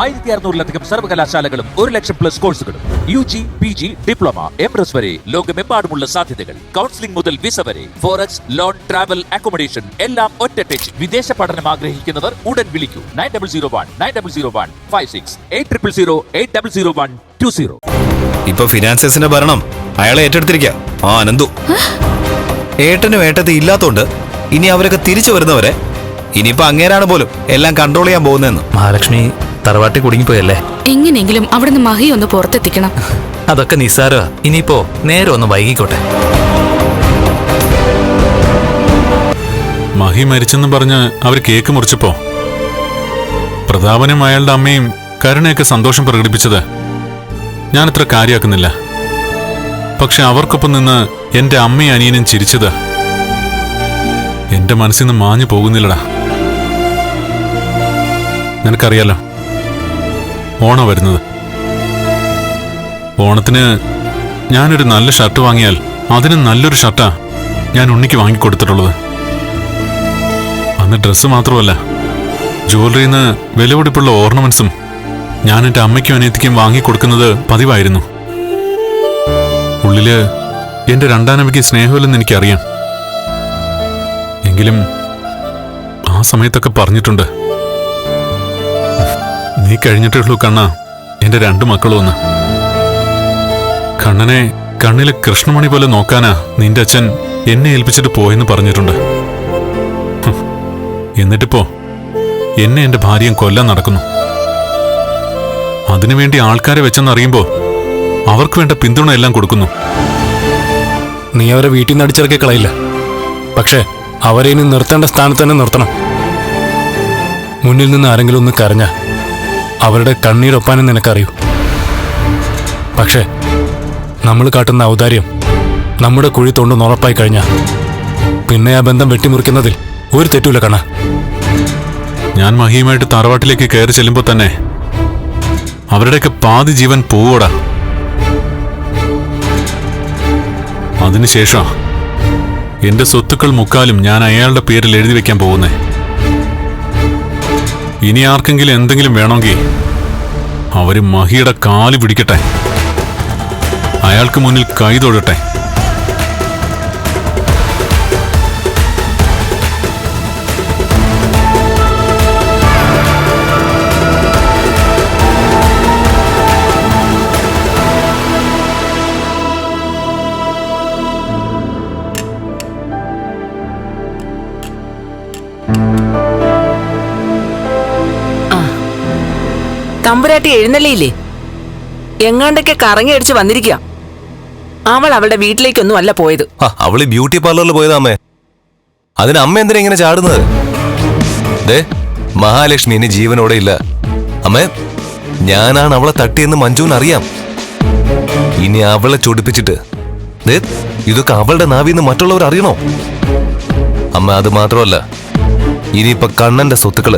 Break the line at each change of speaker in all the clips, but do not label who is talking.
ആയിരത്തി അറുന്നൂറിലധികം സർവകലാശാലകളും ഒരു ലക്ഷം പ്ലസ് കോഴ്സുകളും U G P G diploma M S വരെ ലോകമെമ്പാടുമുള്ള സാധ്യതകൾ. കൗൺസിലിംഗ് മുതൽ വിസ വരെ ഫോറക്സ് ലോൺ ട്രാവൽ അക്കോമഡേഷൻ എല്ലാം ഒറ്റ ടച്ച് വിദേശ പഠനം ആഗ്രഹിക്കുന്നവർ ഉടൻ വിളിക്കൂ. Nine double zero one nine double zero one five six eight triple zero eight double zero one two zero
ഇപ്പൊ ഫിനാൻസേഴ്സിന്റെ ഭരണം. അയാളെ ആ അനന്തു. ഏട്ടനും ഏട്ടത്തി ഇല്ലാത്തോണ്ട് ഇനി അവരൊക്കെ തിരിച്ചു വരുന്നവരെ ഇനിയിപ്പോ അങ്ങേരാണ് പോലും എല്ലാം കൺട്രോൾ ചെയ്യാൻ പോകുന്നതെന്ന്.
മഹാലക്ഷ്മി തറവാട്ടി കുടുങ്ങിപ്പോയല്ലേ?
എങ്ങനെയെങ്കിലും അവിടുന്ന് മഹി ഒന്ന് പുറത്തെത്തിക്കണം.
അതൊക്കെ നിസ്സാരോ ഇനിയിപ്പോ നേരെ ഒന്ന് വൈകിക്കോട്ടെ.
മഹി മരിച്ചെന്ന് പറഞ്ഞ് അവർ കേക്ക് മുറിച്ചപ്പോ പ്രതാപനും അയാളുടെ അമ്മയും കരുണയൊക്കെ സന്തോഷം പ്രകടിപ്പിച്ചത് ഞാനത്ര കാര്യാക്കുന്നില്ല പക്ഷെ അവർക്കൊപ്പം നിന്ന് എന്റെ അമ്മയും അനിയനും ചിരിച്ചത് എന്റെ മനസ്സിൽ നിന്ന് മാഞ്ഞു പോകുന്നില്ലടാ. നിനക്കറിയാലോ ഓണം വരുന്നത്. ഓണത്തിന് ഞാനൊരു നല്ല ഷർട്ട് വാങ്ങിയാൽ അതിന് നല്ലൊരു ഷർട്ടാ ഞാൻ ഉണ്ണിക്ക് വാങ്ങിക്കൊടുത്തിട്ടുള്ളത്. അന്ന് ഡ്രസ്സ് മാത്രമല്ല ജ്വല്ലറിന്ന് വിലപിടിപ്പുള്ള ഓർണമെന്റ്സും ഞാൻ എന്റെ അമ്മയ്ക്കും അനിയത്തിക്കും വാങ്ങിക്കൊടുക്കുന്നത് പതിവായിരുന്നു. ഉള്ളിൽ എന്റെ രണ്ടാനമ്മയ്ക്ക് സ്നേഹമില്ലെന്ന് എനിക്കറിയാം. എങ്കിലും ആ സമയത്തൊക്കെ പറഞ്ഞിട്ടുണ്ട് നീ കഴിഞ്ഞിട്ടുള്ളൂ കണ്ണ. എന്റെ രണ്ടു മക്കളും ഒന്ന്. കണ്ണനെ കണ്ണിലെ കൃഷ്ണമണി പോലെ നോക്കാനാ നിന്റെ അച്ഛൻ എന്നെ ഏൽപ്പിച്ചിട്ട് പോയെന്ന് പറഞ്ഞിട്ടുണ്ട്. എന്നിട്ടിപ്പോ എന്നെ എന്റെ ഭാര്യയും കൊല്ലാൻ നടക്കുന്നു. അതിനുവേണ്ടി ആൾക്കാരെ വെച്ചെന്നറിയുമ്പോ അവർക്ക് വേണ്ട പിന്തുണ എല്ലാം കൊടുക്കുന്നു.
നീ അവരെ വീട്ടിൽ നിന്ന് അടിച്ചിറക്കി കളയില്ല. പക്ഷേ അവരെ ഇനി നിർത്തേണ്ട സ്ഥാനത്ത് തന്നെ നിർത്തണം. മുന്നിൽ നിന്ന് ആരെങ്കിലും ഒന്ന് കരഞ്ഞ. അവരുടെ കണ്ണീരൊപ്പാനും നിനക്കറിയൂ. പക്ഷേ നമ്മൾ കാട്ടുന്ന ഔദാര്യം നമ്മുടെ കുഴി തോണ്ടുന്ന ഉറപ്പായി കഴിഞ്ഞാൽ പിന്നെ ആ ബന്ധം വെട്ടിമുറിക്കുന്നതിൽ ഒരു തെറ്റൂല കണ്ണ.
ഞാൻ മഹിയുമായിട്ട് തറവാട്ടിലേക്ക് കയറി ചെല്ലുമ്പോൾ തന്നെ അവരുടെയൊക്കെ പാതി ജീവൻ പോവോടാ. അതിനുശേഷം എന്റെ സ്വത്തുക്കൾ മുക്കാലും ഞാൻ അയാളുടെ പേരിൽ എഴുതി വെക്കാൻ പോകുന്നേ. ഇനി ആർക്കെങ്കിലും എന്തെങ്കിലും വേണമെങ്കിൽ അവർ മഹിയുടെ കാൽ പിടിക്കട്ടെ. അയാൾക്ക് മുന്നിൽ കൈ തൊഴട്ടെ
തമ്പുരാട്ടി എഴുന്നള്ളിയില്ലേ? എങ്ങാണ്ടൊക്കെ കറങ്ങി അടിച്ച് വന്നിരിക്കുക അവൾ അവളുടെ വീട്ടിലേക്കൊന്നും അല്ല പോയത്
അവൾ ബ്യൂട്ടി പാർലറിൽ പോയതാ അമ്മേ. അതിന് അമ്മ എന്തിനാ ഇങ്ങനെ ചാടുന്നത്? ദേ മഹാലക്ഷ്മി ഇനി ജീവനോടെ ഇല്ല. അമ്മേ ഞാനാണ് അവളെ തട്ടിയെന്ന് മഞ്ജുവിന് അറിയാം. ഇനി അവളെ ചൊടിപ്പിച്ചിട്ട്. ദേ ഇതൊക്കെ അവളുടെ നാവിന്ന് മറ്റുള്ളവർ അറിയണോ? അമ്മ അത് മാത്രമല്ല ഇനിയിപ്പൊ കണ്ണന്റെ സ്വത്തുക്കൾ.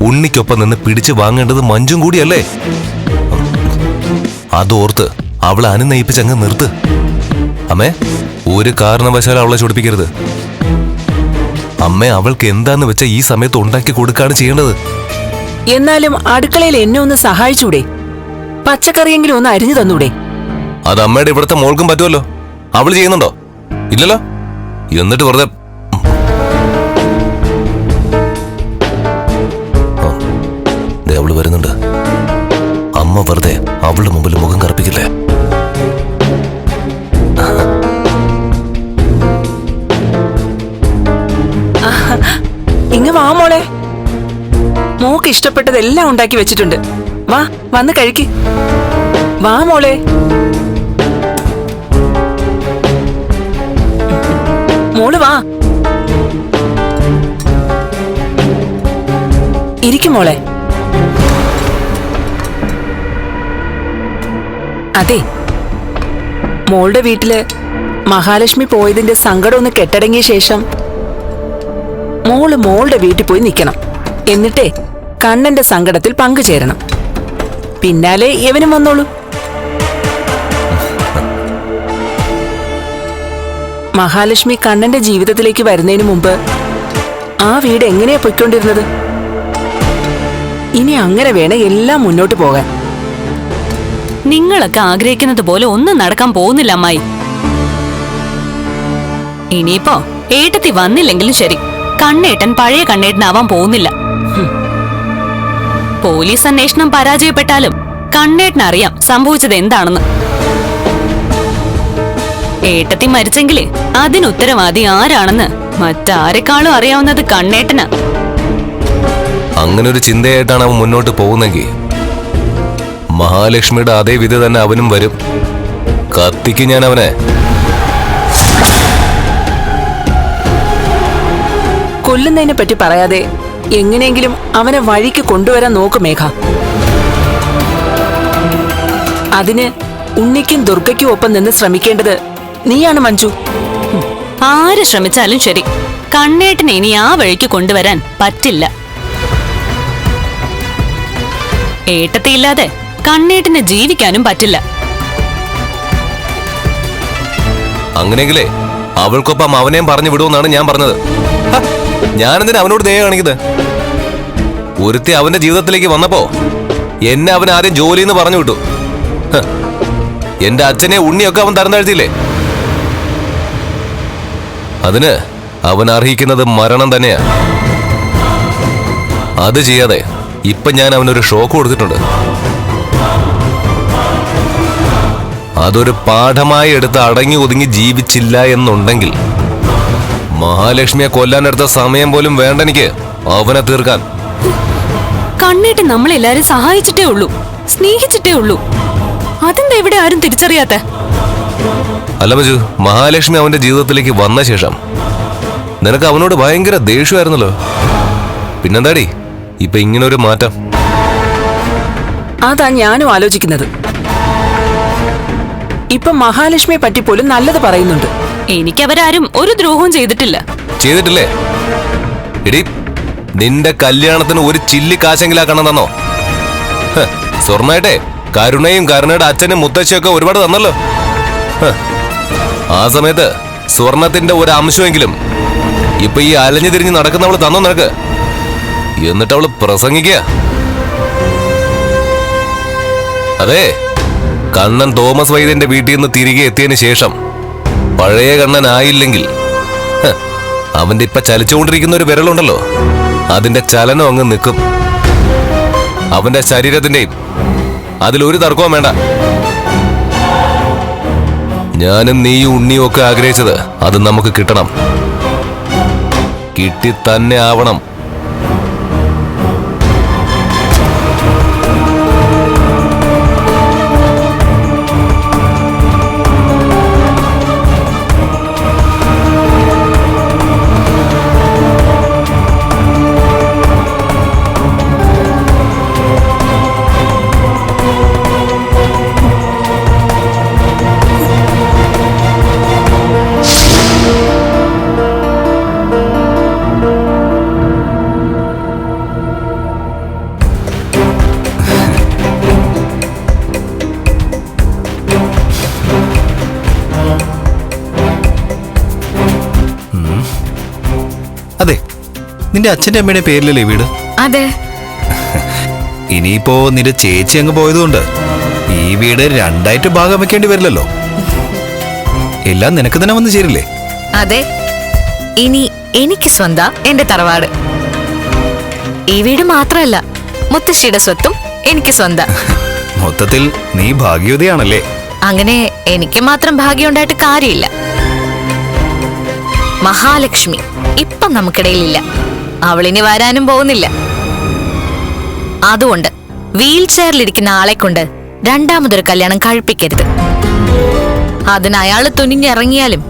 ഉണ്ണിക്കൊപ്പം നിന്ന് പിടിച്ചു വാങ്ങേണ്ടത് മഞ്ചും കൂടിയല്ലേ? അതോർത്ത് അവളെ അനുനയിപ്പിച്ച് അങ്ങ് നിർത്ത്. അമ്മേ ഒരു കാരണവശാലും അവളെ ചൊടിപ്പിക്കരുത്. അമ്മ അവൾക്ക് എന്താന്ന് വെച്ച ഈ സമയത്ത് ഉണ്ടാക്കി കൊടുക്കാണ് ചെയ്യേണ്ടത്.
എന്നാലും അടുക്കളയിൽ എന്നെ ഒന്ന് സഹായിച്ചൂടെ? പച്ചക്കറിയെങ്കിലും ഒന്ന് അരിഞ്ഞു തന്നൂടെ?
അത് അമ്മയുടെ ഇവിടുത്തെ മോൾക്കും പറ്റുമല്ലോ. അവൾ ചെയ്യുന്നുണ്ടോ? ഇല്ലല്ലോ? എന്നിട്ട് വെറുതെ ദേ അവൾ വരുന്നുണ്ട്. അമ്മ വെറുതെ അവളുടെ മുമ്പിൽ മുഖം കറുപ്പിക്കില്ലേ?
ഇങ്ങ് വാ മോളെ. മോക്ക് ഇഷ്ടപ്പെട്ടതെല്ലാം ഉണ്ടാക്കി വെച്ചിട്ടുണ്ട്. വാ വന്ന് കഴിക്ക്. വാ മോളെ. മോൾ വാ. ഇരിക്കും മോളെ. അതെ. മോളുടെ വീട്ടിൽ മഹാലക്ഷ്മി പോയതിന്റെ സങ്കടം ഒന്ന് കെട്ടടങ്ങിയ ശേഷം മോൾ മോളുടെ വീട്ടിൽ പോയി നിൽക്കണം എന്നിട്ടേ കണ്ണന്റെ സങ്കടത്തിൽ പങ്കുചേരണം. പിന്നാലെ എവനും വന്നോളൂ. മഹാലക്ഷ്മി കണ്ണന്റെ ജീവിതത്തിലേക്ക് വരുന്നതിന് മുമ്പ് ആ വീട് എങ്ങനെയാ പൊയ്ക്കൊണ്ടിരുന്നത്? ഇനി അങ്ങനെ വേണം എല്ലാം മുന്നോട്ട് പോകാൻ.
നിങ്ങളൊക്കെ ആഗ്രഹിക്കുന്നത് പോലെ ഒന്നും നടക്കാൻ പോകുന്നില്ല അമ്മായി. ഇനിയിപ്പോ ഏട്ടത്തി വന്നില്ലെങ്കിലും ശരി. കണ്ണേട്ടൻ പഴയ കണ്ണേട്ടനാവാൻ പോകുന്നില്ല. പോലീസ് അന്വേഷണം പരാജയപ്പെട്ടാലും കണ്ണേട്ടനറിയാം സംഭവിച്ചത് എന്താണെന്ന്. ഏട്ടത്തി മരിച്ചെങ്കിലേ അതിനുത്തരവാദി ആരാണെന്ന് മറ്റാരെക്കാളും അറിയാവുന്നത് കണ്ണേട്ടനാ.
അങ്ങനെ ഒരു ചിന്തയായിട്ടാണ് അവൻ മുന്നോട്ട് പോകുന്നെങ്കിൽ മഹാലക്ഷ്മിയുടെ അതേ വിധി തന്നെ അവനും വരും. കത്തിക്ക് ഞാൻ അവനെ.
കൊല്ലുന്നതിനെ പറ്റി പറയാതെ എങ്ങനെയെങ്കിലും അവനെ വഴിക്ക് കൊണ്ടുവരാൻ നോക്ക് മേഘ. അതിന് ഉണ്ണിക്കും ദുർഗയ്ക്കും ഒപ്പം നിന്ന് ശ്രമിക്കേണ്ടത് നീയാണ് മഞ്ജു.
ആര് ശ്രമിച്ചാലും ശരി. കണ്ണേട്ടിനെ ഇനി ആ വഴിക്ക് കൊണ്ടുവരാൻ പറ്റില്ല. ഏട്ടത്തിയില്ലാതെ കണ്ണേട്ടിന് ജീവിക്കാനും പറ്റില്ല.
അങ്ങനെയെങ്കിലേ അവൾക്കൊപ്പം അവനെയും പറഞ്ഞു വിടുമെന്നാണ് ഞാൻ പറഞ്ഞത്. ഞാനെന്തിനാ അവനോട് ദയ കാണിക്കുന്നത്? ഒരുത്തി അവന്റെ ജീവിതത്തിലേക്ക് വന്നപ്പോ എന്നെ അവൻ ആദ്യം ജോലി എന്ന് പറഞ്ഞു വിട്ടു. എന്റെ അച്ഛനെ ഉണ്ണിയൊക്കെ അവൻ തരം താഴ്ത്തിയില്ലേ അതിന് അവൻ അർഹിക്കുന്നത് മരണം തന്നെയാ. അത് ചെയ്യാതെ ഇപ്പൊ ഞാൻ അവനൊരു ഷോക്ക് കൊടുത്തിട്ടുണ്ട്. അതൊരു പാഠമായി എടുത്ത് അടങ്ങി ഒതുങ്ങി ജീവിച്ചില്ല എന്നുണ്ടെങ്കിൽ മഹാലക്ഷ്മിയെ കൊല്ലാനെടുത്ത സമയം പോലും വേണ്ട എനിക്ക്. അവനെ തീർക്കാൻ.
കണ്ണേട്ടൻ നമ്മളെല്ലാരും സഹായിച്ചിട്ടേ ഉള്ളൂ. സ്നേഹിച്ചിട്ടേ ഉള്ളൂ. അതെന്താ ഇവിടെ ആരും തിരിച്ചറിയാത്ത?
അല്ല മജു മഹാലക്ഷ്മി അവന്റെ ജീവിതത്തിലേക്ക് വന്ന ശേഷം നിനക്ക് അവനോട് ഭയങ്കര ദേഷ്യമായിരുന്നല്ലോ. പിന്നെന്താടി? ഇപ്പൊ ഒരു മാറ്റം.
അതാ ഞാനും ആലോചിക്കുന്നത്. ഇപ്പൊ മഹാലക്ഷ്മിയെ പറ്റി പോലും നല്ലത് പറയുന്നുണ്ട്.
എനിക്ക് അവരാരും ഒരു ദ്രോഹവും ചെയ്തിട്ടില്ല.
ചെയ്തിട്ടില്ലേ? എടി നിന്റെ കല്യാണത്തിന് ഒരു ചില്ലി കാശെങ്കിലാക്കണം തന്നോ? ഹ്, സ്വർണായിട്ടെ കരുണയും കരുണയുടെ അച്ഛനും മുത്തശ്ശിയൊക്കെ ഒരുപാട് തന്നല്ലോ. ആ സമയത്ത് സ്വർണത്തിന്റെ ഒരു അംശമെങ്കിലും ഇപ്പൊ ഈ അലഞ്ഞു തിരിഞ്ഞ് നടക്കുന്നവൾ തന്നോ നിനക്ക്? എന്നിട്ട് അവൾ പ്രസംഗിക്കുക. അതെ കണ്ണൻ തോമസ് വൈദ്യന്റെ വീട്ടിൽ നിന്ന് തിരികെ എത്തിയതിനു ശേഷം പഴയ കണ്ണൻ ആയില്ലെങ്കിൽ അവന്റെ ഇപ്പൊ ചലിച്ചുകൊണ്ടിരിക്കുന്ന ഒരു വിരലുണ്ടല്ലോ. അതിന്റെ ചലനം അങ്ങ് നിൽക്കും. അവന്റെ ശരീരത്തിന്റെയും അതിലൊരു തർക്കവും വേണ്ട. ഞാനും നീയും ഉണ്ണിയും ഒക്കെ ആഗ്രഹിച്ചത് അത് നമുക്ക് കിട്ടണം. കിട്ടി തന്നെ ആവണം.
നിന്റെ അച്ഛന്റെ അമ്മയുടെ പേരിലല്ലേ വീട്?
അതെ.
ഇനിയിപ്പോ നിന്റെ ചേച്ചി അങ്ങ് പോയതുകൊണ്ട് ഈ വീട് രണ്ടായിട്ട് ഭാഗം വെക്കേണ്ടി വരില്ലല്ലോ. എല്ലാം നിനക്ക് തന്നെ വന്ന് ചേരില്ലേ?
അതെ. ഇനി എനിക്ക് സ്വന്തം എന്റെ തറവാട്. ഈ വീട് മാത്രമല്ല മുത്തശ്ശിയുടെ സ്വത്തും എനിക്ക് സ്വന്തം.
മൊത്തത്തിൽ നീ ഭാഗ്യവതിയാണല്ലേ?
അങ്ങനെ എനിക്ക് മാത്രം ഭാഗ്യമുണ്ടായിട്ട് കാര്യമില്ല. മഹാലക്ഷ്മി ഇപ്പം നമുക്കിടയിലില്ല. അവളിനി വരാനും പോകുന്നില്ല. അതുകൊണ്ട് വീൽ ചെയറിലിരിക്കുന്ന ആളെ കൊണ്ട് രണ്ടാമതൊരു കല്യാണം കഴിപ്പിക്കരുത്. അതിന് അയാൾ തുനിഞ്ഞിറങ്ങിയാലും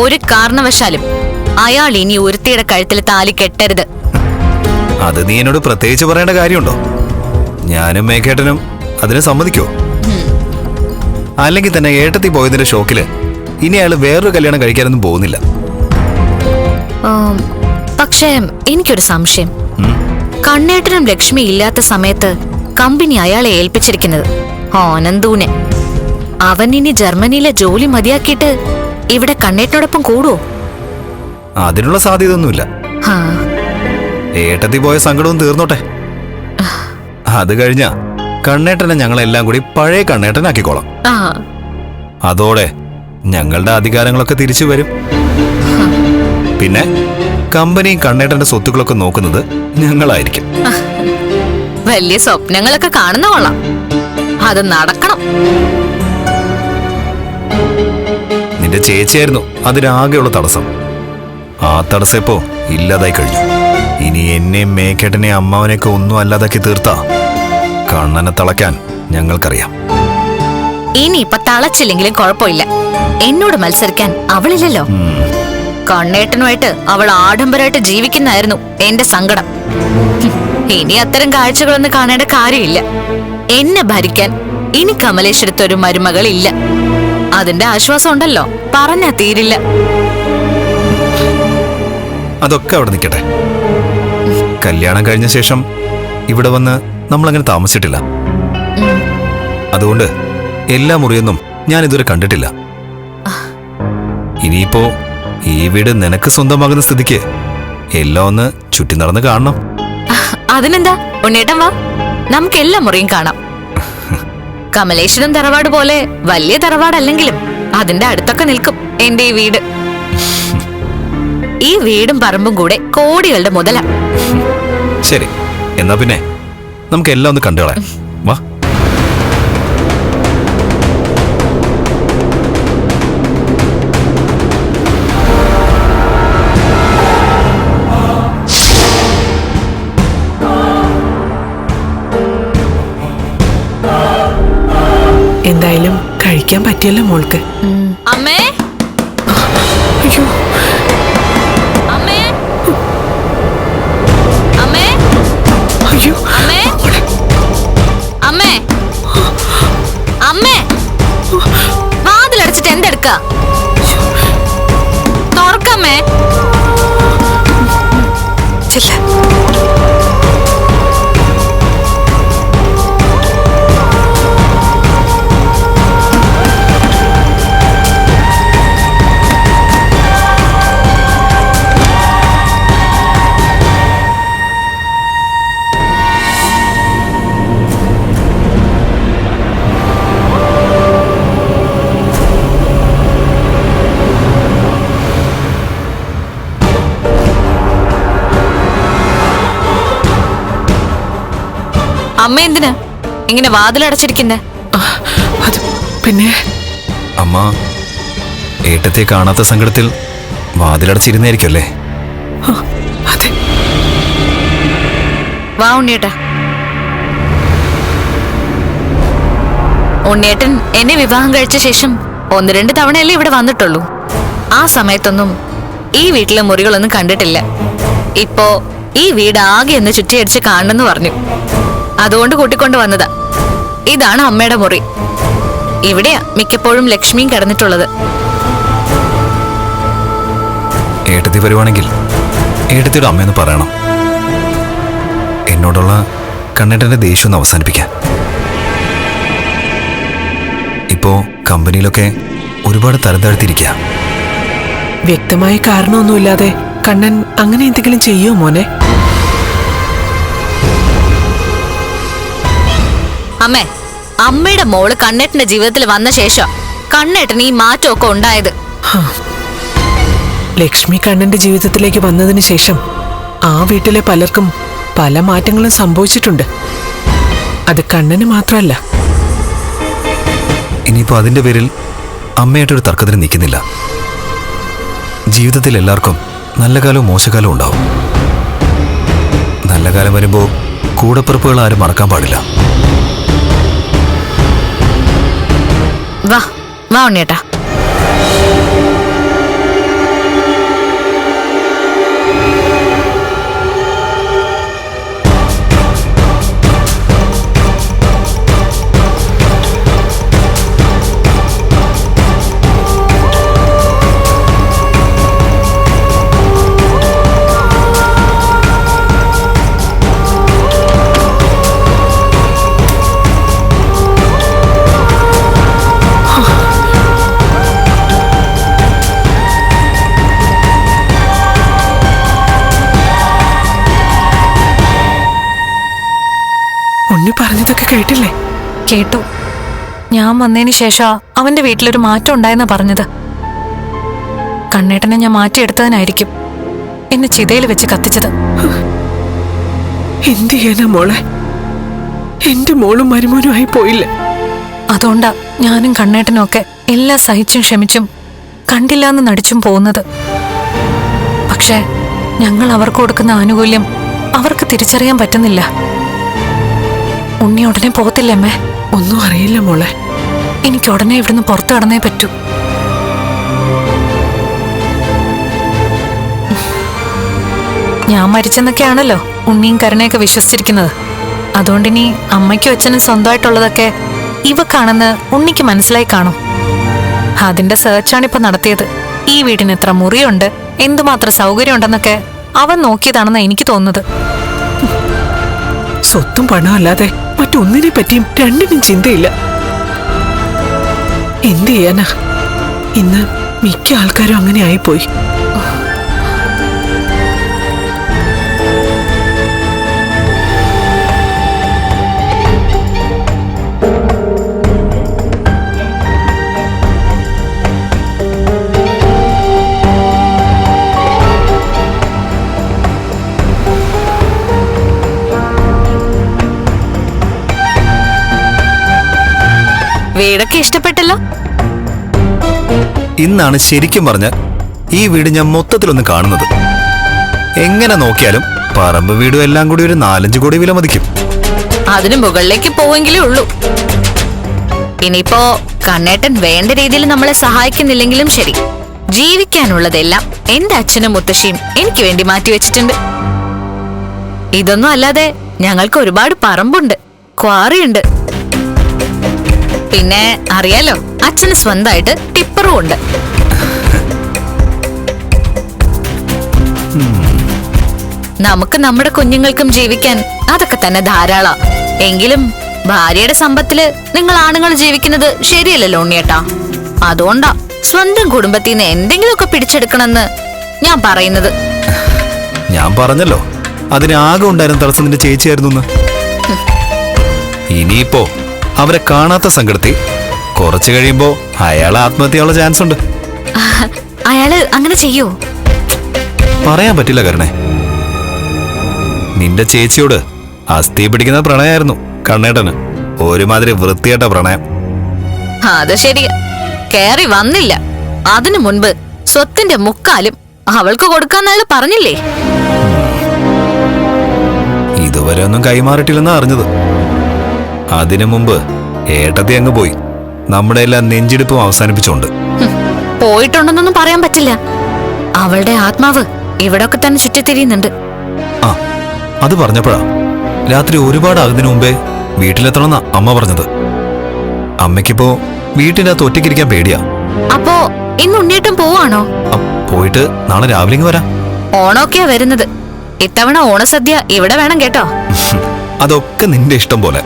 ഒരു കാരണവശാലും അയാൾ ഇനി ഒരുത്തിയുടെ കഴുത്തിൽ താലി കെട്ടരുത്.
അത് നീ എന്നോട് പ്രത്യേകിച്ച് പറയേണ്ട കാര്യമുണ്ടോ? ഞാനും മേഘേട്ടനും അതിന് സമ്മതിക്കോ? അല്ലെങ്കിൽ തന്നെ ഏട്ടത്തി പോയതിന്റെ ഷോക്കിൽ ഇനി അയാൾ വേറൊരു കല്യാണം കഴിക്കാനൊന്നും പോകുന്നില്ല.
പക്ഷേ എനിക്കൊരു സംശയം. കണ്ണേട്ടനും ലക്ഷ്മി ഇല്ലാത്ത സമയത്ത് കമ്പനി അയാളെ ഏൽപ്പിച്ചിരിക്കുന്നത്. ആനന്ദൂനെ. അവൻ ഇനി ജർമ്മനിയിലെ ജോലി മതിയാക്കിയിട്ട് ഇവിടെ കണ്ണേട്ടനോടൊപ്പം കൂടുവോ?
അതിനുള്ള സാധ്യത ഒന്നുമില്ല
ഹാ.
ഏട്ടത്തി പോയ സങ്കടവും തീർന്നോട്ടെ. അത് കഴിഞ്ഞ കണ്ണേട്ടനെ ഞങ്ങളെല്ലാം കൂടി പഴയ കണ്ണേട്ടനാക്കിക്കോളാം. അതോടെ ഞങ്ങളുടെ അധികാരങ്ങളൊക്കെ തിരിച്ചു വരും. പിന്നെ കമ്പനിയും കണ്ണേട്ടന്റെ സ്വത്തുക്കളൊക്കെ നോക്കുന്നത് ഞങ്ങളായിരിക്കും.
വലിയ സ്വപ്നങ്ങളൊക്കെ കാണുന്ന കൊള്ളാം. അത് നടക്കണം.
നിന്റെ ചേച്ചിയായിരുന്നു അതിനാകെയുള്ള തടസ്സം. ആ തടസ്സം ഇപ്പോ ഇല്ലാതായി കഴിഞ്ഞു. ഇനി എന്നെയും മേക്കേട്ടനെയും അമ്മാവനെയൊക്കെ ഒന്നും അല്ലാതാക്കി തീർത്താ കണ്ണനെ തളയ്ക്കാൻ ഞങ്ങൾക്കറിയാം.
ഇനി ഇപ്പൊ തളച്ചില്ലെങ്കിലും കുഴപ്പമില്ല. എന്നോട് മത്സരിക്കാൻ അവളില്ലല്ലോ. കണ്ണേട്ടനുമായിട്ട് അവൾ ആഡംബരമായിട്ട് ജീവിക്കുന്നായിരുന്നു എന്റെ സങ്കടം. ഇനി അത്തരം കാഴ്ചകളൊന്നും കാണേണ്ട കാര്യമില്ല. എന്നെ ഭരിക്കാൻ ഇനി കമലേശ്വരത്ത് ഒരു മരുമകളില്ല. അതിന്റെ ആശ്വാസം ഉണ്ടല്ലോ പറഞ്ഞാ തീരില്ല.
അതൊക്കെ അവിടെ നിൽക്കട്ടെ. കല്യാണം കഴിഞ്ഞ ശേഷം ഇവിടെ വന്ന് നമ്മൾ അങ്ങനെ താമസിച്ചിട്ടില്ല. അതുകൊണ്ട് എല്ലാ മുറിയൊന്നും ഞാൻ ഇതുവരെ കണ്ടിട്ടില്ല ഇനിയിപ്പോ ഈ വീട് നിനക്ക് സ്വന്തമാകുന്ന സ്ഥിതിക്ക് എല്ലാം ഒന്ന് ചുറ്റി നടന്ന് കാണണം.
അതിനെന്താ? ഉണ്ണേട്ടൻ വാ. നമുക്ക് എല്ലാ മുറിയും കാണാം. കമലേശ്വരം തറവാട് പോലെ വലിയ തറവാടല്ലെങ്കിലും അതിന്റെ അടുത്തൊക്കെ നിൽക്കും എന്റെ ഈ വീട്. ഈ വീടും പറമ്പും കൂടെ കോടികളുടെ മുതല.
ശരി എന്നാ പിന്നെ നമുക്ക് എല്ലാം ഒന്ന് കണ്ടുകളയാം. വാ.
കഴിക്കാൻ പറ്റിയല്ലോ മോൾക്ക്.
അമ്മേ?
അയ്യോ.
അമ്മേ? അമ്മേ?
അയ്യോ.
അമ്മേ? അമ്മേ? അമ്മേ? വാതിലടച്ചിട്ട് എന്തെടുക്ക? തുറക്കമ്മേ
ചെല്ല
ഇങ്ങനെ വാതിലടച്ചിരിക്കുന്നേ
അത് പിന്നെ?
അമ്മ ഏട്ടത്തെ കാണാത്ത സങ്കടത്തിൽ
വാതിലടച്ചിരുന്നായിരിക്കല്ലേ അതെ.
വാ ഉണ്ണിയേട്ടാ. ഉണ്ണിയേട്ടൻ എന്നെ വിവാഹം കഴിച്ച ശേഷം ഒന്ന് രണ്ട് തവണയല്ലേ ഇവിടെ വന്നിട്ടുള്ളൂ. ആ സമയത്തൊന്നും ഈ വീട്ടിലെ മുറികളൊന്നും കണ്ടിട്ടില്ല. ഇപ്പോ ഈ വീട് ആകെ ഒന്ന് ചുറ്റിയടിച്ച് കാണണമെന്ന് പറഞ്ഞു. അതുകൊണ്ട് കൂട്ടിക്കൊണ്ട് വന്നതാ. ഇതാണ് അമ്മയുടെ മുറി. ഇവിടെയാ മിക്കപ്പോഴും ലക്ഷ്മിയും കിടന്നിട്ടുള്ളത്.
ഏട്ടത്തി വരുവാണെങ്കിൽ ഏട്ടത്തിയുടെ അമ്മയെന്ന് പറയണം. എന്നോടുള്ള കണ്ണേട്ടന്റെ ദേഷ്യം ഒന്ന് അവസാനിപ്പിക്കാൻ ഇപ്പോ കമ്പനിയിലൊക്കെ ഒരുപാട് തരം താഴ്ത്തിരിക്കുക
വ്യക്തമായ കാരണമൊന്നുമില്ലാതെ കണ്ണൻ അങ്ങനെ എന്തെങ്കിലും ചെയ്യോ മോനെ?
അമ്മേ അമ്മയുടെ മോൾ കണ്ണേട്ടന്റെ ജീവിതത്തിൽ വന്ന ശേഷം കണ്ണേട്ടന് ഈ മാറ്റമൊക്കെ ഉണ്ടായത്.
ലക്ഷ്മി കണ്ണന്റെ ജീവിതത്തിലേക്ക് വന്നതിന് ശേഷം ആ വീട്ടിലെ പലർക്കും പല മാറ്റങ്ങളും സംഭവിച്ചിട്ടുണ്ട്. അത് കണ്ണന് മാത്രമല്ല.
ഇനിയിപ്പോ അതിന്റെ പേരിൽ അമ്മയായിട്ടൊരു തർക്കത്തിന് നിൽക്കുന്നില്ല. ജീവിതത്തിൽ എല്ലാവർക്കും നല്ല കാലവും മോശകാലവും ഉണ്ടാവും. നല്ല കാലം വരുമ്പോൾ കൂടപ്പിറപ്പുകൾ ആരും മറക്കാൻ പാടില്ല.
വാ വാ ഉണ്ണിയേട്ടാ
കേട്ടു. ഞാൻ വന്നതിന് ശേഷം അവന്റെ വീട്ടിലൊരു മാറ്റം ഉണ്ടായെന്നാ പറഞ്ഞത്. കണ്ണേട്ടനെ ഞാൻ മാറ്റിയെടുത്തതിനായിരിക്കും എന്നെ ചിതയിൽ വെച്ച് കത്തിച്ചത്.
എന്ത് ചെയ്യാനാ മോളെ? എന്റെ മോളും മരുമോനുമായി പോയില്ല.
അതുകൊണ്ടാ ഞാനും കണ്ണേട്ടനും ഒക്കെ എല്ലാം സഹിച്ചും ക്ഷമിച്ചും കണ്ടില്ലാന്ന് നടിച്ചും പോകുന്നത്. പക്ഷേ ഞങ്ങൾ അവർക്ക് കൊടുക്കുന്ന ആനുകൂല്യം അവർക്ക് തിരിച്ചറിയാൻ പറ്റുന്നില്ല. ഉണ്ണി ഉടനെ പോകത്തില്ലേ അമ്മേ?
ഒന്നും അറിയില്ല മോളെ.
എനിക്ക് ഉടനെ ഇവിടുന്ന് പുറത്തു കടന്നേ പറ്റൂ. ഞാൻ മരിച്ചെന്നൊക്കെയാണല്ലോ ഉണ്ണിയും കരുണയൊക്കെ വിശ്വസിച്ചിരിക്കുന്നത്. അതുകൊണ്ട് അതുകൊണ്ടിനി അമ്മയ്ക്കും അച്ഛനും സ്വന്തമായിട്ടുള്ളതൊക്കെ ഇവക്കാണെന്ന് ഉണ്ണിക്ക് മനസ്സിലായി കാണും. അതിന്റെ സെർച്ചാണ് ഇപ്പൊ നടത്തിയത്. ഈ വീടിന് എത്ര മുറിയുണ്ട് എന്തുമാത്രം സൗകര്യമുണ്ടെന്നൊക്കെ അവൻ നോക്കിയതാണെന്ന് എനിക്ക് തോന്നുന്നത്.
സ്വത്തും പണം അല്ലാതെ മറ്റൊന്നിനെ പറ്റിയും രണ്ടിനും ചിന്തയില്ല. എന്ത് ചെയ്യാനാ? ഇന്ന് മിക്ക ആൾക്കാരും അങ്ങനെ ആയിപ്പോയി.
വീടൊക്കെ ഇഷ്ടപ്പെട്ടല്ലോ?
ഇന്നാണ് ശരിക്കും പറഞ്ഞ ഈ വീട് ഞാൻ മൊത്തത്തിലൊന്ന് കാണുന്നത്. എങ്ങനെ നോക്കിയാലും പറമ്പ് വീടും എല്ലാം കൂടി ഒരു നാലഞ്ച് കോടി വില മതിക്കും.
അതിന് മുകളിലേക്ക് പോവെങ്കിലേ ഉള്ളൂ. ഇനിയിപ്പോ കണ്ണേട്ടൻ വേണ്ട രീതിയിൽ നമ്മളെ സഹായിക്കുന്നില്ലെങ്കിലും ശരി. ജീവിക്കാനുള്ളതെല്ലാം എന്റെ അച്ഛനും മുത്തശ്ശിയും എനിക്ക് വേണ്ടി മാറ്റിവെച്ചിട്ടുണ്ട് ഇതൊന്നും അല്ലാതെ ഞങ്ങൾക്ക് ഒരുപാട് പറമ്പുണ്ട് ക്വാറിയുണ്ട്. പിന്നെ അറിയാലോ അച്ഛന് സ്വന്തമായിട്ട് ടിപ്പറും ഉണ്ട്. നമുക്ക് നമ്മുടെ കുഞ്ഞുങ്ങൾക്കും ജീവിക്കാൻ അതൊക്കെ തന്നെ ധാരാളം. എങ്കിലും ഭാര്യയുടെ സമ്പത്തിൽ നിങ്ങൾ ആണുങ്ങൾ ജീവിക്കുന്നത് ശരിയല്ലല്ലോ ഉണ്ണിയേട്ടാ. അതുകൊണ്ടാ സ്വന്തം കുടുംബത്തിൽ നിന്ന് എന്തെങ്കിലുമൊക്കെ പിടിച്ചെടുക്കണമെന്ന് ഞാൻ പറയുന്നത്.
ഞാൻ പറഞ്ഞല്ലോ അതിന് ആകെ ഉണ്ടായിരുന്ന തടസ്സം നിന്റെ ചേച്ചിയായിരുന്നു. ഇനിയിപ്പോ അവരെ കാണാത്ത സങ്കടത്തിൽ കുറച്ചു കഴിയുമ്പോ അയാൾ ആത്മഹത്യയുള്ള ചാൻസ് ഉണ്ട്
അയാൾ അങ്ങനെ ചെയ്യോ?
പറയാൻ പറ്റില്ല കരണേ. നിന്റെ ചേച്ചിയോട് അസ്ഥി പിടിക്കുന്ന പ്രണയമായിരുന്നു കണ്ണേട്ടന്. ഒരുമാതിരി വൃത്തിയേട്ട പ്രണയം.
അത് ശരിയാ. കേറി വന്നില്ല. അതിനു മുൻപ് സ്വത്തിന്റെ മുക്കാലും അവൾക്ക് കൊടുക്കാന്ന് അയാൾ പറഞ്ഞില്ലേ?
ഇതുവരെ ഒന്നും കൈമാറിട്ടില്ലെന്നാ അറിഞ്ഞത്. അതിനു മുമ്പ് ഏട്ടത്തി അങ്ങ് പോയി. നമ്മുടെ എല്ലാം നെഞ്ചിടിപ്പും അവസാനിപ്പിച്ചോണ്ട്
പോയിട്ടുണ്ടെന്നൊന്നും പറയാൻ പറ്റില്ല. അവളുടെ ആത്മാവ് ഇവിടൊക്കെ തന്നെ ചുറ്റിത്തിരിയുന്നുണ്ട്.
ആ അത് പറഞ്ഞപ്പോഴാ രാത്രി ഒരുപാട് ആകുന്നതിന് മുമ്പേ വീട്ടിലെത്തണമെന്നാ അമ്മ പറഞ്ഞത്. അമ്മയ്ക്കിപ്പോ വീട്ടിനകത്ത് ഒറ്റയ്ക്കിരിക്കാൻ പേടിയാ.
അപ്പോ ഇന്ന് ഉണ്ണിയേട്ടൻ പോവാണോ?
പോയിട്ട് നാളെ രാവിലെ ഇങ്ങ് വരാം.
ഓണമൊക്കെയാ വരുന്നത്. ഇത്തവണ ഓണസദ്യ ഇവിടെ വേണം കേട്ടോ.
അതൊക്കെ നിന്റെ ഇഷ്ടം പോലെ.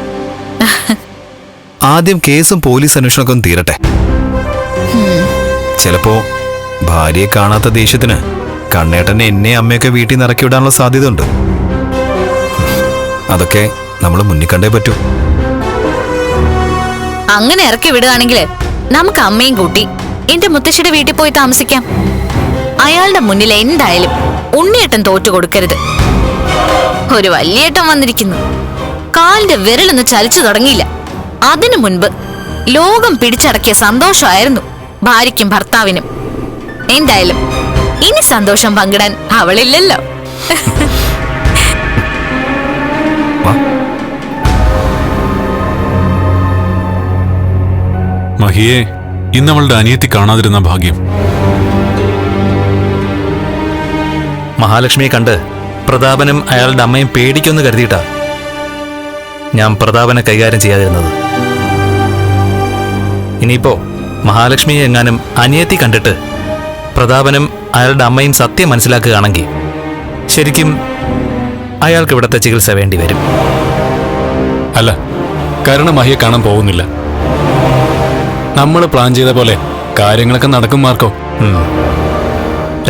ആദ്യം കേസും പോലീസ് അന്വേഷണമൊക്കെ ഒന്ന് തീരട്ടെ. ചിലപ്പോ ഭാര്യയെ കാണാത്ത ദേഷ്യത്തിന് കണ്ണേട്ടനെ എന്നെ അമ്മയൊക്കെ വീട്ടിൽ നിന്ന് ഇറക്കി വിടാനുള്ള സാധ്യതയുണ്ട്. അതൊക്കെ നമ്മൾ മുന്നിൽ കണ്ടേ പറ്റൂ.
അങ്ങനെ ഇറക്കി വിടുകയാണെങ്കിൽ നമുക്ക് അമ്മയും കൂട്ടി എന്റെ മുത്തശ്ശിയുടെ വീട്ടിൽ പോയി താമസിക്കാം. അയാളുടെ മുന്നിൽ എന്തായാലും ഉണ്ണിയേട്ടൻ തോറ്റു കൊടുക്കരുത്. ഒരു വലിയേട്ടൻ വന്നിരിക്കുന്നു. കാലിന്റെ വിരലൊന്ന് ചലിച്ചു തുടങ്ങിയില്ല. അതിനു മുൻപ് ലോകം പിടിച്ചടക്കിയ സന്തോഷമായിരുന്നു ഭാര്യയ്ക്കും ഭർത്താവിനും. എന്തായാലും ഇനി സന്തോഷം പങ്കിടാൻ അവളില്ലല്ലോ.
മഹിയെ ഇന്ന് അവളുടെ അനിയത്തി കാണാതിരുന്ന ഭാഗ്യം.
മഹാലക്ഷ്മിയെ കണ്ട് പ്രതാപനും അയാളുടെ അമ്മയും പേടിക്കൊന്ന് കരുതിയിട്ടാ ഞാൻ പ്രതാപനെ കൈകാര്യം ചെയ്യാതിരുന്നത്. ഇനിയിപ്പോ മഹാലക്ഷ്മിയെ എങ്ങാനും അനിയത്തി കണ്ടിട്ട് പ്രതാപനും അയാളുടെ അമ്മയും സത്യം മനസ്സിലാക്കുകയാണെങ്കിൽ ശരിക്കും അയാൾക്ക് ഇവിടുത്തെ ചികിത്സ വേണ്ടി വരും.
അല്ല കരുണ മഹിയെ കാണാൻ പോകുന്നില്ല. നമ്മൾ പ്ലാൻ ചെയ്ത പോലെ കാര്യങ്ങളൊക്കെ നടക്കും മാർക്കോ.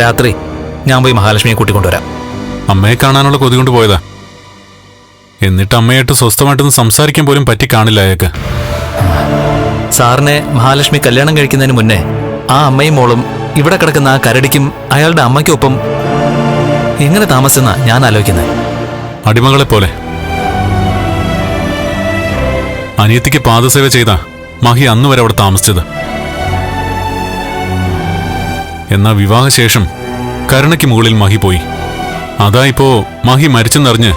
രാത്രി ഞാൻ പോയി മഹാലക്ഷ്മിയെ കൂട്ടിക്കൊണ്ടുവരാം.
അമ്മയെ കാണാനുള്ള കൊതി കൊണ്ട് പോയതാ. എന്നിട്ട് അമ്മയായിട്ട് സ്വസ്ഥമായിട്ടൊന്ന് സംസാരിക്കാൻ പോലും പറ്റി കാണില്ല അയാൾക്ക്.
സാറിനെ മഹാലക്ഷ്മി കല്യാണം കഴിക്കുന്നതിന് മുന്നേ ആ അമ്മയും മോളും ഇവിടെ കിടക്കുന്ന ആ കരടിക്കും അയാളുടെ അമ്മയ്ക്കൊപ്പം എങ്ങനെ താമസിച്ചെന്നാ ഞാൻ ആലോചിക്കുന്നത്
അടിമകളെ പോലെ. അനിയത്തിക്ക് പാദസേവ ചെയ്ത മഹി അന്ന് വരെ അവിടെ താമസിച്ചത്. എന്നാ വിവാഹശേഷം കരുണയ്ക്ക് മുകളിൽ മഹി പോയി. അതാ ഇപ്പോ മഹി മരിച്ചെന്നറിഞ്ഞ്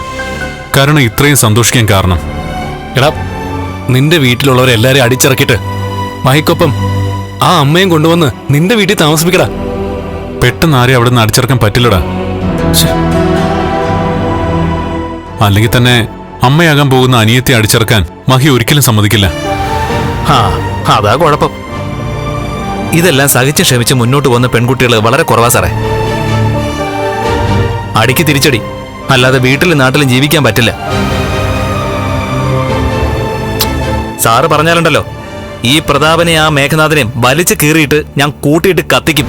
കരുണ ഇത്രയും സന്തോഷിക്കാൻ കാരണം.
എടാ നിന്റെ വീട്ടിലുള്ളവരെ എല്ലാരെയും അടിച്ചിറക്കിയിട്ട് മഹിക്കൊപ്പം ആ അമ്മയും കൊണ്ടുവന്ന് നിന്റെ വീട്ടിൽ താമസിപ്പിക്കടാ.
പെട്ടെന്ന് ആരെയും അവിടെ നിന്ന് അടിച്ചിറക്കാൻ പറ്റില്ലടാ. അല്ലെങ്കിൽ തന്നെ അമ്മയാകാൻ പോകുന്ന അനിയത്തെ അടിച്ചിറക്കാൻ മഹി ഒരിക്കലും സമ്മതിക്കില്ല.
അതാ കുഴപ്പം. ഇതെല്ലാം സഹിച്ച് ക്ഷമിച്ച് മുന്നോട്ട് പോകുന്ന പെൺകുട്ടികൾ വളരെ കുറവാ സാറേ. അടിക്ക് തിരിച്ചടി. അല്ലാതെ വീട്ടിലും നാട്ടിലും ജീവിക്കാൻ പറ്റില്ല. സാറ് പറഞ്ഞാലുണ്ടല്ലോ. ഈ പ്രതാപനെ ആ മേഘനാഥനെയും വലിച്ചു കീറിയിട്ട് ഞാൻ കൂട്ടിയിട്ട് കത്തിക്കും.